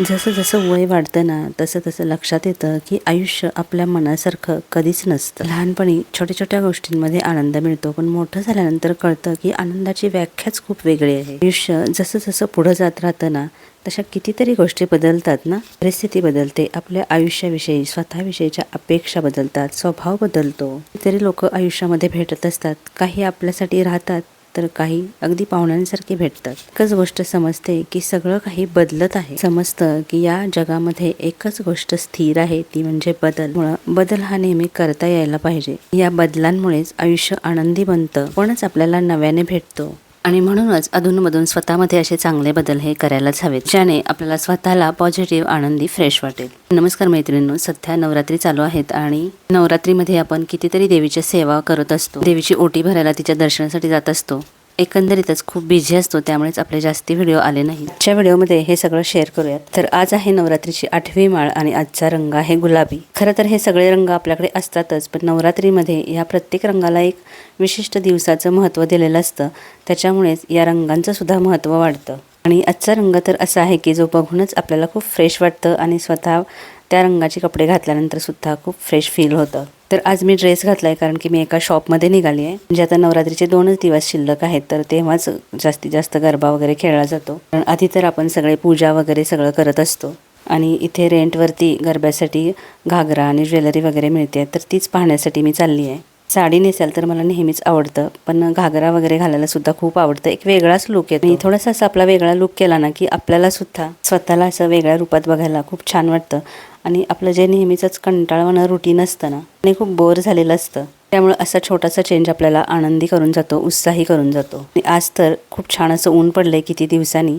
जसं जसं वय वाढतं ना तसं तसं लक्षात येतं की आयुष्य आपल्या मनासारखं कधीच नसतं. लहानपणी छोट्या छोट्या गोष्टींमध्ये आनंद मिळतो पण मोठं झाल्यानंतर कळतं की आनंदाची व्याख्याच खूप वेगळी आहे. आयुष्य जसं जसं पुढं जात राहतं ना तशा कितीतरी गोष्टी बदलतात ना. परिस्थिती बदलते आपल्या आयुष्याविषयी स्वतःविषयीच्या अपेक्षा बदलतात स्वभाव बदलतो. कितीतरी लोक आयुष्यामध्ये भेटत असतात काही आपल्यासाठी राहतात तर काही अगदी पाहुण्यांसारखे भेटतात. एकच गोष्ट समजते की सगळं काही बदलत आहे. समजतं की या जगामध्ये एकच गोष्ट स्थिर आहे ती म्हणजे बदल. बदल हा नेहमी करता यायला पाहिजे. या बदलांमुळेच आयुष्य आनंदी बनतं. कोणच आपल्याला नव्याने भेटतो. आणि म्हणूनच अधूनमधून स्वतःमध्ये असे चांगले बदल हे करायलाच हवेत ज्याने आपल्याला स्वतःला पॉझिटिव्ह आनंदी फ्रेश वाटेल. नमस्कार मैत्रिणींनो सध्या नवरात्री चालू आहेत आणि नवरात्रीमध्ये आपण कितीतरी देवीच्या सेवा करत असतो. देवीची ओटी भरायला तिच्या दर्शनासाठी जात असतो. एकंदरीतच खूप बिझी असतो त्यामुळेच आपले जास्ती व्हिडिओ आले नाही आजच्या व्हिडिओमध्ये हे सगळं शेअर करूयात. तर आज आहे नवरात्रीची आठवी माळ आणि आजचा रंग आहे गुलाबी. खरं तर हे सगळे रंग आपल्याकडे असतातच पण नवरात्रीमध्ये या प्रत्येक रंगाला एक विशिष्ट दिवसाचं महत्त्व दिलेलं असतं. त्याच्यामुळेच या रंगांचं सुद्धा महत्त्व वाढतं. आणि आजचा रंग तर असा आहे की जो बघूनच आपल्याला खूप फ्रेश वाटतं आणि स्वतः त्या रंगाचे कपडे घातल्यानंतर सुद्धा खूप फ्रेश फील होतं. तर आज मी ड्रेस घातलाय कारण की मी एका शॉपमध्ये निघाली आहे. म्हणजे आता नवरात्रीचे दोनच दिवस शिल्लक आहेत तर तेव्हाच जास्तीत जास्त गरबा वगैरे खेळला जातो. कारण आधी तर आपण सगळे पूजा वगैरे सगळं करत असतो. आणि इथे रेंटवरती गरब्यासाठी घागरा आणि ज्वेलरी वगैरे मिळते. तर तीच पाहण्यासाठी मी चालली आहे. साडी नेसाल तर मला नेहमीच आवडतं पण घागरा वगैरे घालायला सुद्धा खूप आवडतं. एक वेगळाच लुक येतो. मी थोडासा असा आपला वेगळा लुक केला ना की आपल्याला सुद्धा स्वतःला असं वेगळ्या रूपात बघायला खूप छान वाटतं. आणि आपलं जे नेहमीचंच कंटाळवाणं रुटीन असतं ना आणि खूप बोर झालेलं असतं. त्यामुळे असा छोटासा चेंज आपल्याला आनंदी करून जातो उत्साही करून जातो. आणि आज तर खूप छान असं ऊन पडलंय किती दिवसांनी.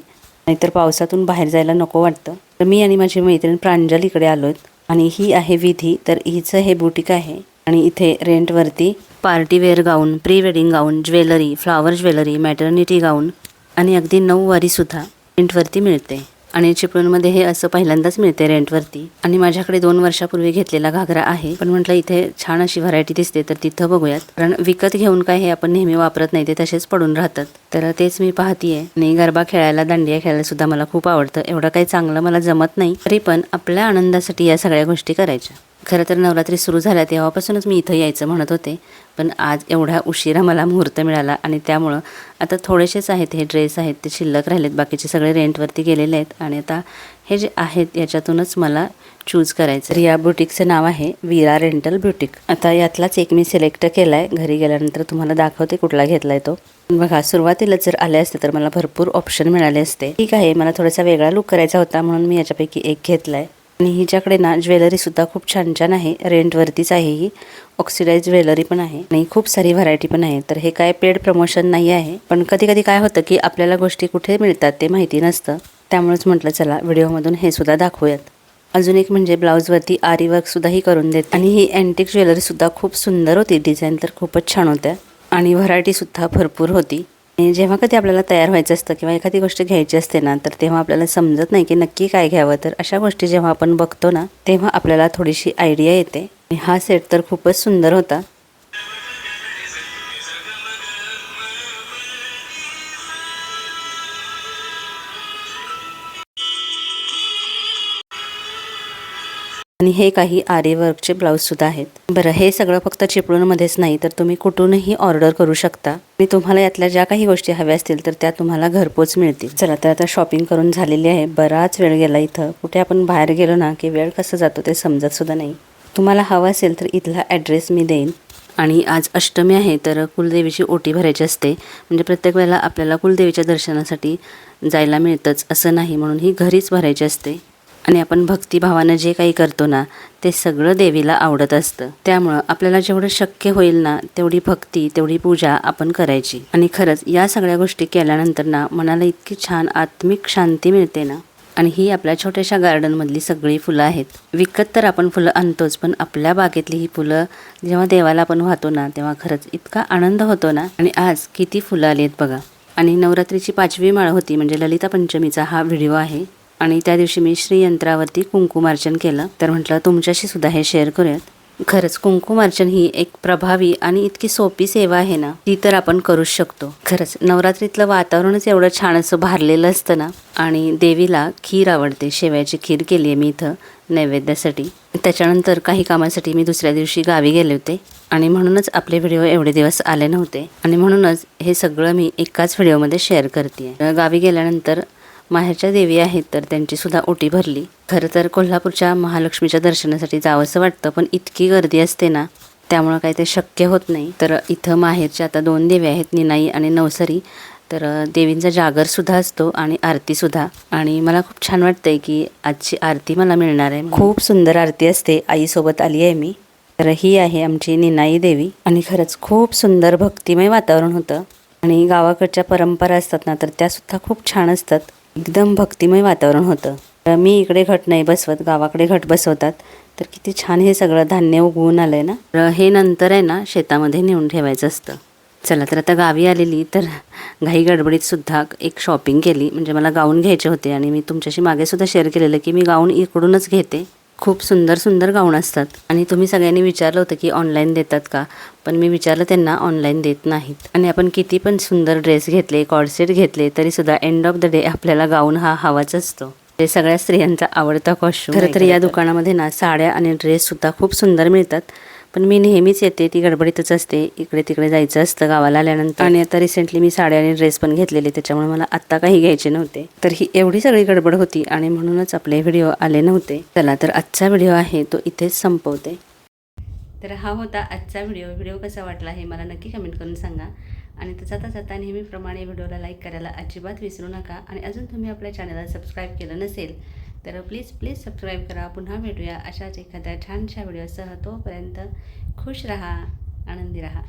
नाहीतर पावसातून बाहेर जायला नको वाटतं. तर मी आणि माझी मैत्रीण प्रांजल इकडे आहेत आणि ही आहे विधी तर हिचं हे बुटीक आहे. आणि इथे रेंटवरती partywear gown pre wedding gown jewellery flower jewellery maternity gown आणि अगदी नऊवारीसुद्धा रेंटवरती मिळते. आणि चिपळूणमध्ये हे असं पहिल्यांदाच मिळते रेंटवरती. आणि माझ्याकडे दोन वर्षापूर्वी घेतलेला घागरा आहे. पण म्हटलं इथे छान अशी व्हरायटी दिसते तर तिथं बघूयात. कारण विकत घेऊन काय हे आपण नेहमी वापरत नाही ते तसेच पडून राहतात. तर तेच मी पाहतीये. आणि गरबा खेळायला दांडिया खेळायला सुद्धा मला खूप आवडतं. एवढं काही चांगलं मला जमत नाही. तरी पण आपल्या आनंदासाठी या सगळ्या गोष्टी करायच्या. खरं तर नवरात्री सुरू झाल्या तेव्हापासूनच मी इथं यायचं म्हणत होते. पण आज एवढा उशिरा मला मुहूर्त मिळाला आणि त्यामुळं आता थोडेसेच आहेत हे ड्रेस आहेत ते शिल्लक राहिलेत बाकीचे सगळे रेंटवरती गेलेले आहेत. आणि आता हे जे आहेत याच्यातूनच मला चूज करायचं रिया या बुटीकचं नाव आहे विरा रेंटल ब्युटिक आता यातलाच एक मी सिलेक्ट केला आहे घरी गेल्यानंतर तुम्हाला दाखवते कुठला घेतला आहे तो. बघा सुरुवातीला जर आले असते तर मला भरपूर ऑप्शन मिळाले असते. ठीक आहे मला थोडासा वेगळा लुक करायचा होता म्हणून मी याच्यापैकी एक घेतला आहे आणि हिच्याकडे ना ज्वेलरीसुद्धा खूप छान छान आहे. रेंटवरतीच आहे ही. ऑक्सिडाईज ज्वेलरी पण आहे. आणि खूप सारी व्हरायटी पण आहे. तर हे काय पेड प्रमोशन नाही आहे. पण कधी कधी काय होतं की आपल्याला गोष्टी कुठे मिळतात ते माहिती नसतं. त्यामुळेच म्हटलं चला व्हिडिओमधून हे सुद्धा दाखवूयात. अजून एक म्हणजे ब्लाऊजवरती आरी वर्कसुद्धाही करून देत. आणि ही अँटिक ज्वेलरीसुद्धा खूप सुंदर होती. डिझाईन तर खूपच छान होत्या. आणि व्हरायटीसुद्धा भरपूर होती. जेव्हा कधी आपल्याला तयार व्हायचं असतं किंवा एखादी गोष्ट घ्यायची असते ना तर तेव्हा आपल्याला समजत नाही की नक्की काय घ्यावं. तर अशा गोष्टी जेव्हा आपण बघतो ना तेव्हा आपल्याला थोडीशी आयडिया येते. आणि हा सेट तर खूपच सुंदर होता. आणि हे काही आरी वर्कचे ब्लाऊजसुद्धा आहेत. बरं हे सगळं फक्त चिपळूणमध्येच नाही तर तुम्ही कुठूनही ऑर्डर करू शकता. आणि तुम्हाला यातल्या ज्या काही गोष्टी हव्या असतील तर त्या तुम्हाला घरपोच मिळतील. चला तर आता शॉपिंग करून झालेली आहे. बराच वेळ गेला इथं. कुठे आपण बाहेर गेलो ना की वेळ कसं जातो ते समजतसुद्धा नाही. तुम्हाला हवं असेल तर इथला ॲड्रेस मी देईन. आणि आज अष्टमी आहे तर कुलदेवीची ओटी भरायची असते. म्हणजे प्रत्येक वेळेला आपल्याला कुलदेवीच्या दर्शनासाठी जायला मिळतंच असं नाही. म्हणून ही घरीच भरायची असते. आणि आपण भक्तिभावानं जे काही करतो ना ते सगळं देवीला आवडत असतं. त्यामुळं आपल्याला जेवढं शक्य होईल ना तेवढी भक्ती तेवढी पूजा आपण करायची. आणि खरंच या सगळ्या गोष्टी केल्यानंतर ना मनाला इतकी छान आत्मिक शांती मिळते ना. आणि ही आपल्या छोट्याशा गार्डनमधली सगळी फुलं आहेत. विकत तर आपण फुलं आणतोच पण आपल्या बागेतली ही फुलं जेव्हा देवाला आपण वाहतो ना तेव्हा खरंच इतका आनंद होतो ना. आणि आज किती फुलं आली आहेत बघा. आणि नवरात्रीची पाचवी माळ होती म्हणजे ललिता पंचमीचा हा व्हिडिओ आहे. आणि त्या दिवशी मी श्रीयंत्रावरती कुंकुमार्चन केलं. तर म्हटलं तुमच्याशी सुद्धा हे शेअर करूयात. खरंच कुंकुमार्चन ही एक प्रभावी आणि इतकी सोपी सेवा आहे ना ती तर आपण करूच शकतो. खरंच नवरात्रीतलं वातावरणच एवढं छान असं भारलेलं असतं ना आणि देवीला खीर आवडते. शेवयाची खीर केली आहे मी इथं नैवेद्यासाठी. त्याच्यानंतर काही कामासाठी मी दुसऱ्या दिवशी गावी गेले होते. आणि म्हणूनच आपले व्हिडिओ एवढे दिवस आले नव्हते. आणि म्हणूनच हे सगळं मी एकाच व्हिडिओमध्ये शेअर करते गावी गेल्यानंतर माहेरच्या देवी आहेत तर त्यांचीसुद्धा ओटी भरली. खरं तर कोल्हापूरच्या महालक्ष्मीच्या दर्शनासाठी जावंसं वाटतं पण इतकी गर्दी असते ना त्यामुळं काही ते शक्य होत नाही. तर इथं माहेरच्या आता दोन देवी आहेत निनाई आणि नवसरी. तर देवींचा जागरसुद्धा असतो आणि आरतीसुद्धा आणि मला खूप छान वाटतंय की आजची आरती मला मिळणार आहे. खूप सुंदर आरती असते आईसोबत आली आहे मी. तर ही आहे आमची निनाई देवी. आणि खरंच खूप सुंदर भक्तिमय वातावरण होतं. आणि गावाकडच्या परंपरा असतात ना तर त्यासुद्धा खूप छान असतात. एकदम भक्तिमय वातावरण होतं. तर मी इकडे घट नाही बसवत गावाकडे घट बसवतात. तर किती छान हे सगळं धान्य उगवून आलं आहे ना हे नंतर आहे ना शेतामध्ये नेऊन ठेवायचं असतं. चला तर आता गावी आलेली तर घाई गडबडीत सुद्धा एक शॉपिंग केली. म्हणजे मला गाऊन घ्यायचे होते आणि मी तुमच्याशी मागे सुद्धा शेअर केलेलं की मी गाऊन इकडूनच घेते. खूप सुंदर सुंदर गाऊन असतात. आणि तुम्ही सगळ्यांनी विचारलं होतं की ऑनलाईन देतात का? पण मी विचारलं त्यांना ऑनलाईन देत नाहीत. आणि आपण किती पण सुंदर ड्रेस घेतले कॉडसेट घेतले तरी सुद्धा एंड ऑफ द डे आपल्याला गाऊन हा हवाच असतो. ते सगळ्या स्त्रियांचा आवडता कॉस्ट्यूम खरं तर या दुकानामध्ये ना साड्या आणि ड्रेससुद्धा खूप सुंदर मिळतात. पण मी नेहमीच येते ती गडबडीतच असते इकडे तिकडे जायचं असतं गावाला आल्यानंतर. आणि आता रिसेंटली मी साड्या आणि ड्रेस पण घेतलेले त्याच्यामुळे मला आत्ता काही घ्यायचे नव्हते. तर ही एवढी सगळी गडबड होती आणि म्हणूनच आपले व्हिडिओ आले नव्हते. चला तर आजचा व्हिडिओ आहे तो इथेच संपवते. तर हा होता आजचा व्हिडिओ व्हिडिओ कसा वाटला हे मला नक्की कमेंट करून सांगा. आणि तर जाता जाता नेहमीप्रमाणे व्हिडिओला लाईक करायला अजिबात विसरू नका. आणि अजून तुम्ही आपल्या चॅनलला सबस्क्राईब केलं नसेल तर प्लीज प्लीज सबस्क्राईब करा. पुन्हा भेटूया अशाच एखाद्या छानशा व्हिडिओसह तोपर्यंत खुश रहा आनंदी रहा.